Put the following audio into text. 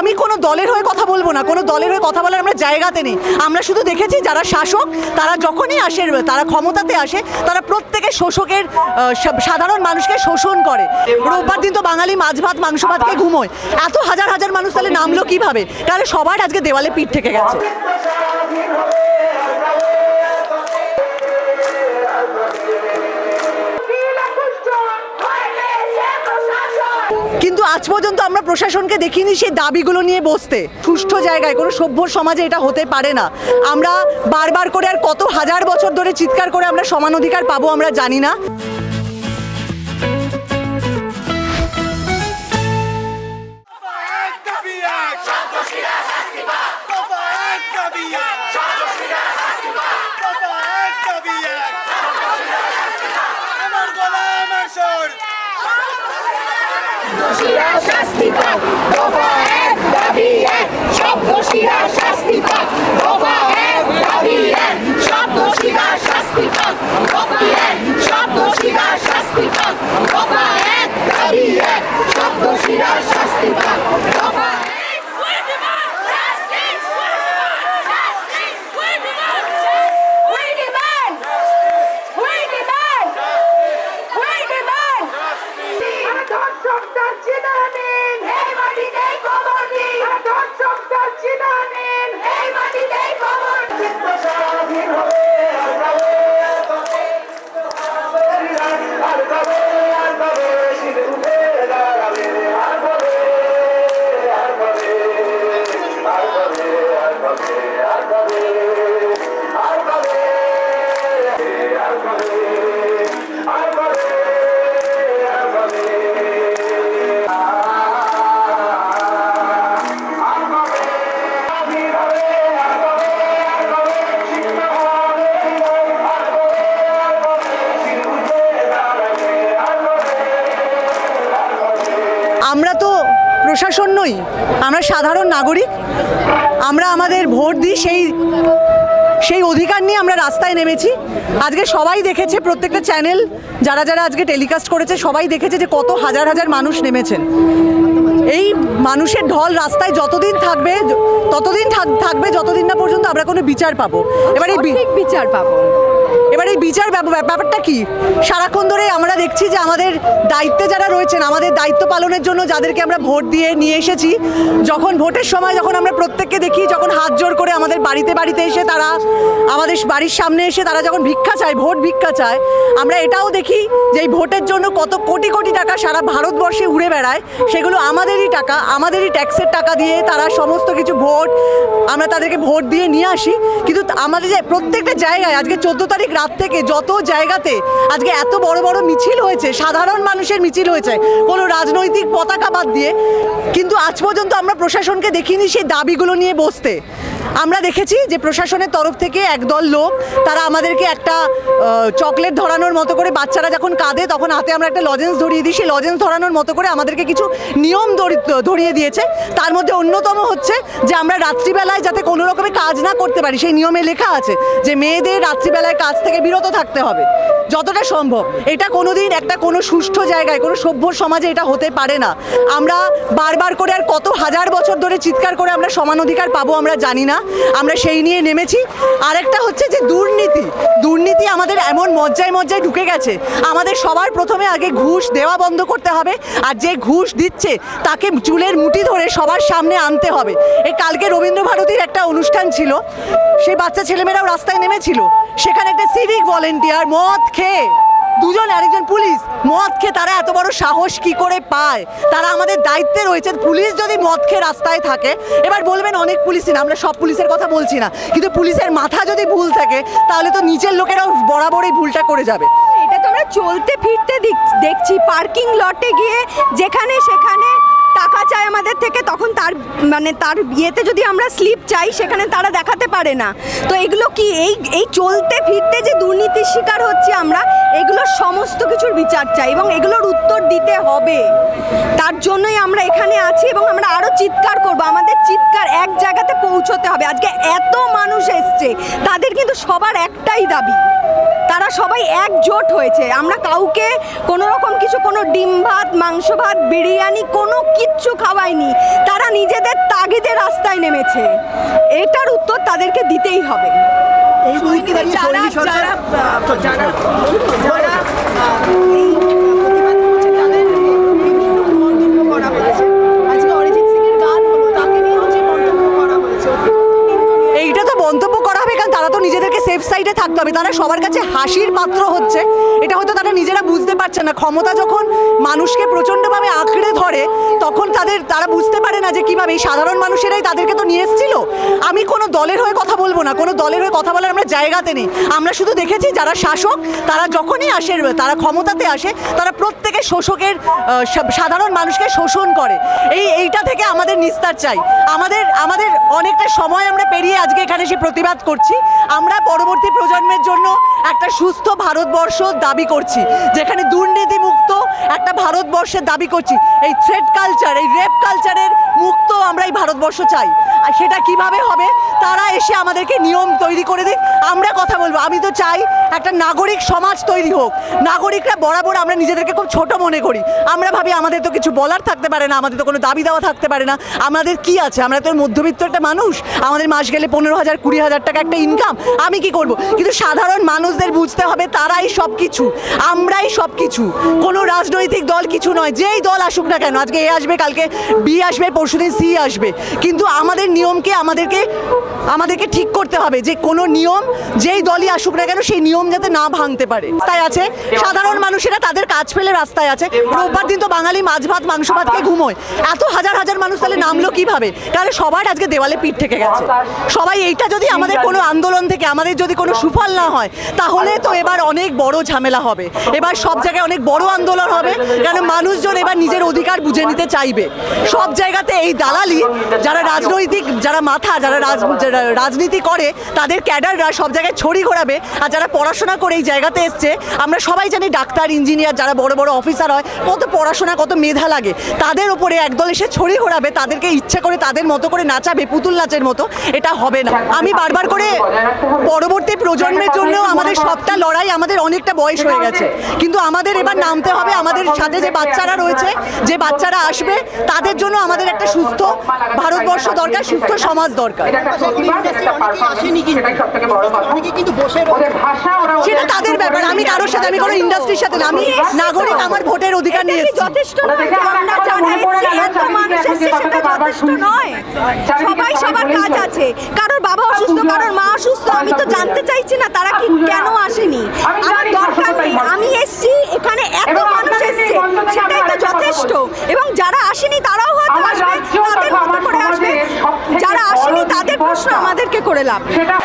আমি কোনো দলের হয়ে কথা বলব না, কোনো দলের হয়ে কথা বলার আমরা জায়গাতে নেই। আমরা শুধু দেখেছি যারা শাসক, তারা যখনই আসে, তারা ক্ষমতাতে আসে, তারা প্রত্যেকে শোষকের সাধারণ মানুষকে শোষণ করে। রোববার দিন তো বাঙালি মাছ ভাত, মাংস ভাত খেয়ে ঘুমোয়। এত হাজার হাজার মানুষ তাহলে নামলো কীভাবে? তাহলে সবার আজকে দেওয়ালে পিঠ থেকে গেছে। কিন্তু আজ পর্যন্ত আমরা প্রশাসনকে দেখিনি সেই দাবিগুলো নিয়ে বসতে। সুষ্ঠু জায়গায়, কোনো সভ্য সমাজে এটা হতে পারে না। আমরা বারবার করে আর কত হাজার বছর ধরে চিৎকার করে আমরা সমান অধিকার পাবো আমরা জানি না। দোষীরা শাস্তি পাক, দফা এক দাবি এক সব দোষীরা শাস্তি পাক, দফা এক দাবি এক সব দোষীরা আমরা তো প্রশাসন নই, আমরা সাধারণ নাগরিক। আমরা আমাদের ভোট দিই সেই সেই অধিকার নিয়ে আমরা রাস্তায় নেমেছি। আজকে সবাই দেখেছে, প্রত্যেকটা চ্যানেল যারা যারা আজকে টেলিকাস্ট করেছে, সবাই দেখেছে যে কত হাজার হাজার মানুষ নেমেছেন। এই মানুষের ঢল রাস্তায় যতদিন থাকবে ততদিন থাক- থাকবে, যতদিন না পর্যন্ত আমরা কোনো বিচার পাবো। এবার এই বিচার পাবো। এবার এই বিচার ব্যাপ- ব্যাপ- ব্যাপারটা কি? সারাক্ষণ ধরে আমরা দেখছি যে আমাদের দায়িত্বে যারা রয়েছেন, আমাদের দায়িত্ব পালনের জন্য যাদেরকে আমরা ভোট দিয়ে নিয়ে এসেছি, যখন ভোটের সময় যখন আমরা প্রত্যেককে দেখি, যখন হাত জোর করে আমাদের বাড়িতে বাড়িতে এসে তারা, আমাদের বাড়ির সামনে এসে তারা যখন ভিক্ষা চায়, ভোট ভিক্ষা চায়, আমরা এটাও দেখি যে এই ভোটের জন্য কত কোটি কোটি টাকা সারা ভারতবর্ষে উড়ে বেড়ায়। সেগুলো আমাদেরই টাকা, আমাদেরই ট্যাক্সের টাকা দিয়ে তারা সমস্ত কিছু ভোট, আমরা তাদেরকে ভোট দিয়ে নিয়ে আসি। কিন্তু আমাদের যে প্রত্যেকটা জায়গায় আজকে চোদ্দ তারিখ রাত থেকে যত জায়গাতে আজকে এত বড় বড় মিছিল হয়েছে, সাধারণ মানুষের মিছিল হয়েছে, কোনো রাজনৈতিক পতাকা বাদ দিয়ে, কিন্তু আজ পর্যন্ত আমরা প্রশাসনকে দেখিনি সেই দাবিগুলো নিয়ে বসতে। আমরা দেখেছি যে প্রশাসনের তরফ থেকে একদল লোক, তারা আমাদেরকে একটা চকলেট ধরানোর মতো করে বাচ্চারা যখন কাঁদে, তখন হাতে আমরা একটা লজেন্স ধরিয়ে দিই, সেই লজেন্স ধরানোর মতো করে আমাদেরকে কিছু নিয়ম ধরি- ধরিয়ে দিয়েছে। তার মধ্যে অন্যতম হচ্ছে যে আমরা রাত্রিবেলায় যাতে কোনো রকমের কাজ না করতে পারি, সেই নিয়মে লেখা আছে যে মেয়েদের রাত্রিবেলায় কাজ থেকে বিরত থাকতে হবে। যতটা সম্ভব। এটা কোনোদিন একটা কোনো সুষ্ঠু জায়গায়, কোনো সভ্য সমাজে এটা হতে পারে না। আমরা বারবার করে আর কত হাজার বছর ধরে চিৎকার করে আমরা সমান অধিকার পাবো আমরা জানি না। আমরা সেই নিয়ে নেমেছি। আরেকটা হচ্ছে যে দুর্নীতি। দুর্নীতি আমাদের এমন মজ্জায় মজ্জায় ঢুকে গেছে। আমাদের সবার প্রথমে আগে ঘুষ দেওয়া বন্ধ করতে হবে। আর যে ঘুষ দিচ্ছে, তাকে চুলের মুঠি ধরে সবার সামনে আনতে হবে। এই কালকে রবীন্দ্র ভারতীর একটা অনুষ্ঠান ছিল। সেই বাচ্চা ছেলেমেয়েরাও রাস্তায় নেমেছিল। সেখানে একটা সিভিক ভলেন্টিয়ার, মদ খেয়ে। দুজন আরেকজন পুলিশ, মদ খেয়ে তারা এত বড় সাহস কি করে পায়? তারা আমাদের দায়িত্বে রয়েছে, পুলিশ যদি মদ খেয়ে রাস্তায় থাকে, এবার বলবেন অনেক পুলিশই না, আমরা সব পুলিশের কথা বলছি না, কিন্তু পুলিশের মাথা যদি ভুল থাকে, তাহলে তো নিচের লোকেরাও বরাবরই ভুলটা করে যাবে। এটা তো আমরা চলতে ফিরতে দেখছি, পার্কিং লটে গিয়ে যেখানে সেখানে টাকা চায় আমাদের থেকে, তখন তার মানে তার বিয়েতে যদি আমরা স্লিপ চাই, সেখানে তারা দেখাতে পারে না। তো এগুলো কি, এই এই চলতে ফিরতে যে দুর্নীতির শিকার হচ্ছে আমরা এগুলোর সমস্ত কিছুর বিচার চাই এবং এগুলোর উত্তর দিতে হবে। তার জন্যই আমরা এখানে আছি এবং আমরা আরও চিৎকার করব। আমাদের চিৎকার এক জায়গাতে পৌঁছতে হবে। আজকে এত মানুষ এসছে, তাদের কিন্তু সবার একটাই দাবি। তারা সবাই একজোট হয়েছে। আমরা কাউকে কোনো রকম কিছু কোনো ডিম ভাত মাংস ভাত বিরিয়ানি কোনো কিচ্ছু খাওয়াইনি। তারা নিজেদের তাগিদে রাস্তায় নেমেছে। এটার উত্তর তাদেরকে দিতেই হবে। যারা যারা যারা সেফ সাইডে থাকতে হবে। তারা সবার কাছে হাসির পাত্র হচ্ছে। এটা হয়তো তারা নিজেরা বুঝতে পারছে না। ক্ষমতা যখন মানুষকে প্রচণ্ডভাবে আঁকড়ে ধরে, তখন তাদের, তারা বুঝতে পারে না যে কীভাবে এই সাধারণ মানুষেরাই তাদেরকে তো নিয়ে এসেছিল। দলের হয়ে কথা বলব না। কোনো দলের হয়ে কথা বলার আমরা জায়গাতে নেই। আমরা শুধু দেখেছি যারা শাসক, তারা যখনই আসে, তারা ক্ষমতাতে আসে, তারা প্রত্যেকে শোষকের সাধারণ মানুষকে শোষণ করে। এই, এইটা থেকে আমাদের নিস্তার চাই। আমাদের আমাদের অনেকটা সময় আমরা পেরিয়ে আজকে এখানে এসে প্রতিবাদ করছি। আমরা পরবর্তী প্রজন্মের জন্য একটা সুস্থ ভারতবর্ষ দাবি করছি, যেখানে দুর্নীতি মুক্ত একটা ভারতবর্ষের দাবি করছি। এই থ্রেড কালচার এই রেপ কালচারের মুক্ত আমরা এই ভারতবর্ষ চাই। আর সেটা কীভাবে হবে? তারা এসে আমাদেরকে নিয়ম তৈরি করে দিক। আমরা কথা বলব। আমি তো চাই একটা নাগরিক সমাজ তৈরি হোক। নাগরিকরা বরাবর আমরা নিজেদেরকে খুব ছোট মনে করি। আমরা ভাবি আমাদের তো কিছু বলার থাকতে পারে না, আমাদের তো কোনো দাবি দেওয়া থাকতে পারে না। আমাদের কি আছে? আমরা তো মধ্যবিত্ত একটা মানুষ। আমাদের মাস গেলে পনেরো হাজার, কুড়ি হাজার টাকা একটা ইনকাম আমি কি করব? কিন্তু সাধারণ মানুষদের বুঝতে হবে তারাই সব কিছু আমরাই সব কিছু কোনো রাজনৈতিক দল কিছু নয়। যেই দল আসুক না কেন, আজকে এ আসবে, কালকে বি আসবে, পরশুদিন সি আসবে। কিন্তু আমাদের নিয়মকে আমাদেরকে আমাদেরকে ঠিক করতে হবে যে কোনো নিয়ম যেই দলই আসুক না কেন, সেই নিয়ম যাতে না ভাঙতে পারে। রাস্তায় আছে। সাধারণ মানুষেরা তাদের কাজ ফেলে রাস্তায় আছে। রোববার দিন তো বাঙালি মাছ ভাত, মাংস ভাত খেয়ে ঘুমোয়। এত হাজার হাজার মানুষ তাহলে নামলো কীভাবে? কারণ সবার আজকে দেওয়ালে পিঠ থেকে গেছে। সবাই এইটা যদি আমাদের কোনো আন্দোলন থেকে, আমাদের যদি কোনো সুফল না হয়, তাহলে তো এবার অনেক বড় ঝামেলা হবে। এবার সব জায়গায় অনেক বড় আন্দোলন হবে। কারণ মানুষজন এবার নিজের অধিকার বুঝে নিতে চাইবে। সব জায়গাতে এই দালালি, যারা রাজনৈতিক, যারা মাথা, যারা রাজনীতি করে, তাদের ক্যাডাররা সব জায়গায় ছড়ি ঘোরাবে। আর যারা পড়াশোনা করে এই জায়গাতে এসছে। আমরা সবাই জানি ডাক্তার ইঞ্জিনিয়ার যারা বড় বড় অফিসার হয় কত পড়াশোনা কত মেধা লাগে। তাদের উপরে একদল এসে ছড়ি ঘোরাবে তাদেরকে ইচ্ছে করে তাদের মতো করে নাচাবে পুতুল নাচের মতো। এটা হবে না। আমি বারবার করে পরবর্তী প্রজন্মের জন্য আমাদের সবটা লড়াই আমাদের অনেকটা বয়স হয়ে গেছে। কিন্তু আমাদের এবার নামতে হবে আমাদের সাথে যে বাচ্চারা রয়েছে যে বাচ্চারা আসবে তাদের জন্য আমাদের একটা সুস্থ ভারতবর্ষ দরকার সুস্থ সমাজ দরকার। কিন্তু। বসে সেটা তাদের ব্যাপার। আমি কারোর সাথে আমি কোনো ইন্ডাস্ট্রির সাথে না। আমি নাগরিক আমার ভোটের অধিকার নিয়ে যথেষ্ট নয় সবাই সবার কাজ আছে। কারোর বাবা অসুস্থ কারোর মা অসুস্থ আমি তো জানতে চাইছি না তারা কি কেন আসেনি। আমার দরকার নেই। আমি এসেছি এখানে এত মানুষ এসছে সেটাই তো যথেষ্ট। এবং যারা আসেনি তারাও হয়তো আসবে তাদের মতো করে আসবে। যারা আসেনি তাদের প্রশ্ন আমাদেরকে করে লাভ। সেটা